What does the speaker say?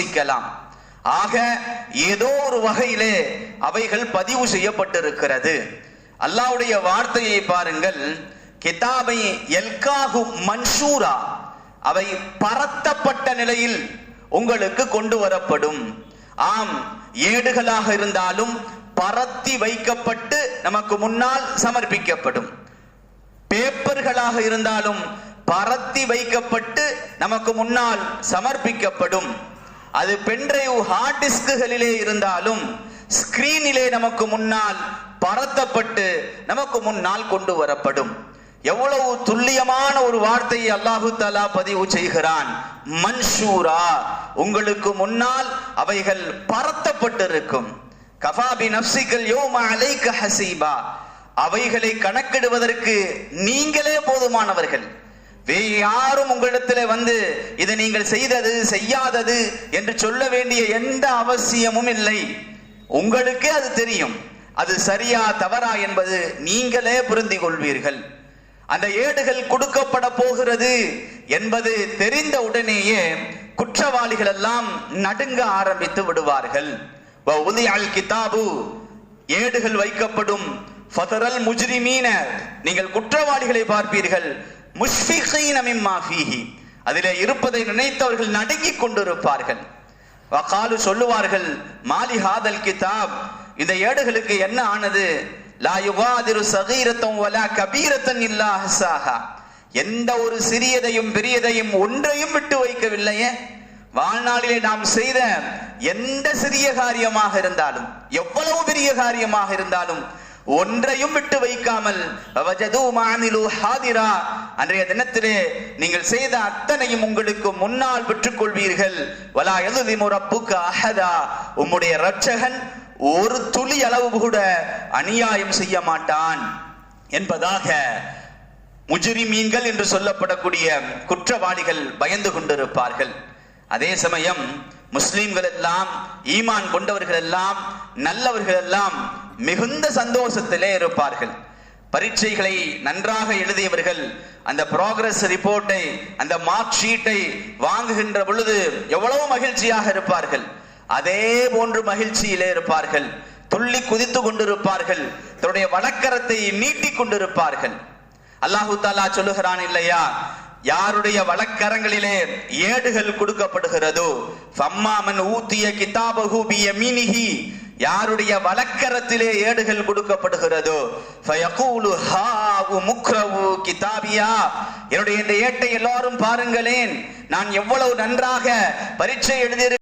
யோசிக்கலாம் ஆக ஏதோ ஒரு வகையிலே அவைகள் பதிவு செய்யப்பட்டிருக்கிறது. அல்லாவுடைய வார்த்தையை பாருங்கள். கிதாபை எல்காகு மன்சூரா. அவை பரத்தப்பட்ட நிலையில் உங்களுக்கு கொண்டு வரப்படும். ஆம் ஏடுகளாக இருந்தாலும் பரத்தி வைக்கப்பட்டு நமக்கு முன்னால் சமர்ப்பிக்கப்படும். பேப்பர்களாக இருந்தாலும் பரத்தி வைக்கப்பட்டு நமக்கு முன்னால் சமர்ப்பிக்கப்படும். அது பென்ட்ரைவ் ஹார்ட் டிஸ்குகளிலே இருந்தாலும் ஸ்கிரீனிலே நமக்கு முன்னால் பரத்தப்பட்டு நமக்கு முன்னால் கொண்டு வரப்படும். எவ்வளவு துல்லியமான ஒரு வார்த்தையை அல்லாஹு தாலா பதிவு செய்கிறான். மன்சூரா உங்களுக்கு முன்னால் அவைகள் பரத்தப்பட்டிருக்கும். கஃபாபி நப்சிகள் யோம அலைக்க ஹசீபா. அவைகளை கணக்கிடுவதற்கு நீங்களே போதுமானவர்கள். வேறு யாரும் உங்களிடத்தில் வந்து இதை நீங்கள் செய்தது செய்யாதது என்று சொல்ல வேண்டிய எந்த அவசியமும் இல்லை. உங்களுக்கே அது தெரியும். அது சரியா தவறா என்பது நீங்களே புரிந்து கொள்வீர்கள் அந்த ஏடுகள் கொடுக்கப்பட போகிறது என்பது தெரிந்த உடனேயே குற்றவாளிகள் எல்லாம் நடுங்க ஆரம்பித்து விடுவார்கள். அல் கிதாபு. ஏடுகள் வைக்கப்படும். ஃபதரல் முஜ்ரிமீன. நீங்கள் குற்றவாளிகளை பார்ப்பீர்கள். முஷ்ஃபிகீன மிம்மா ஃபீஹி. அதிலே இருப்பதை நினைத்தவர்கள் நடுங்கிக் கொண்டிருப்பார்கள். வகாலு சொல்லுவார்கள் மாலி ஹாதல் கிதாப். இந்த ஏடுகளுக்கு என்ன ஆனது? லா யுகாதிரு சகீரத்தம் வலா கபீரத்தன் இல்லா ஹசாகா எந்த ஒரு சிறியதையும் பெரியதையும் ஒன்றையும் விட்டு வைக்கவில்லையே. வாழ்நாளிலே நாம் செய்த எந்த சிறிய காரியமாக இருந்தாலும் எவ்வளவு பெரிய காரியமாக இருந்தாலும் ஒன்றையும் விட்டு வைக்காமல் ஹாதிரா அன்றைய தினத்திலே நீங்கள் செய்த அத்தனையும் உங்களுக்கு முன்னால் பெற்றுக் கொள்வீர்கள் வலா எழுதி முறப்புக்கு அஹதா உம்முடைய ரட்சகன் ஒரு துளி அளவு கூட அநியாயம் செய்ய மாட்டான். என்பதாக முஜிரிமீன்கள் என்று சொல்லப்படக்கூடிய குற்றவாளிகள் பயந்து கொண்டிருப்பார்கள். அதே சமயம் முஸ்லீம்கள் எல்லாம் ஈமான் கொண்டவர்கள் எல்லாம் நல்லவர்கள் எல்லாம் மிகுந்த சந்தோஷத்திலே இருப்பார்கள். பரீட்சைகளை நன்றாக எழுதியவர்கள் அந்த ப்ராக்ரஸ் ரிப்போர்ட்டை அந்த மார்க் ஷீட்டை வாங்குகின்ற பொழுது எவ்வளவு மகிழ்ச்சியாக இருப்பார்கள். அதே போன்று மகிழ்ச்சியிலே இருப்பார்கள். துள்ளி குதித்து கொண்டிருப்பார்கள். தன்னுடைய வழக்கரத்தை நீட்டிக் கொண்டிருப்பார்கள். அல்லாஹு தாலா சொல்லுகிறான் இல்லையா? யாருடைய வழக்கரங்களிலே ஏடுகள் கொடுக்கப்படுகிறதோ ஃபம்மாமன் ஊத்திய கிதாபகு பிய மீனிகி யாருடைய வழக்கரத்திலே ஏடுகள் கொடுக்கப்படுகிறதோ ஹாவு முக்ரவு கிதாபியா. என்னுடைய இந்த ஏட்டை எல்லாரும் பாருங்களேன். நான் எவ்வளவு நன்றாக பரீட்சை எழுதியிருக்கிறேன்.